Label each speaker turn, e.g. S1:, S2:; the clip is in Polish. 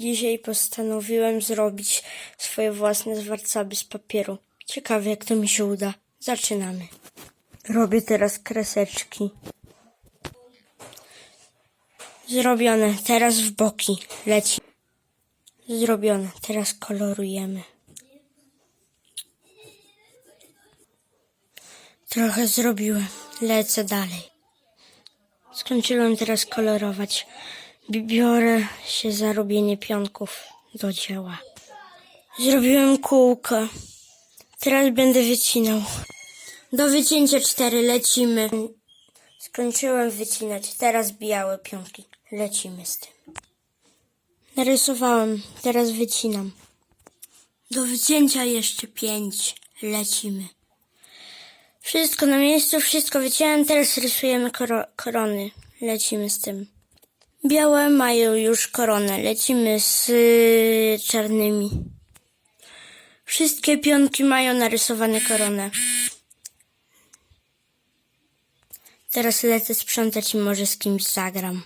S1: Dzisiaj postanowiłem zrobić swoje własne zwarcaby z papieru. Ciekawe, jak to mi się uda. Zaczynamy. Robię teraz kreseczki. Zrobione. Teraz w boki. Leci. Zrobione. Teraz kolorujemy. Trochę zrobiłem. Lecę dalej. Skończyłem teraz kolorować. Biorę się za robienie pionków do dzieła. Zrobiłem kółko. Teraz będę wycinał. Do wycięcia cztery lecimy. Skończyłem wycinać. Teraz białe pionki. Lecimy z tym. Narysowałem. Teraz wycinam. Do wycięcia jeszcze pięć. Lecimy. Wszystko na miejscu, wszystko wyciąłem, teraz rysujemy koro- korony. Lecimy z tym. Białe mają już koronę, lecimy z y, czarnymi. Wszystkie pionki mają narysowane koronę. Teraz lecę sprzątać i może z kimś zagram.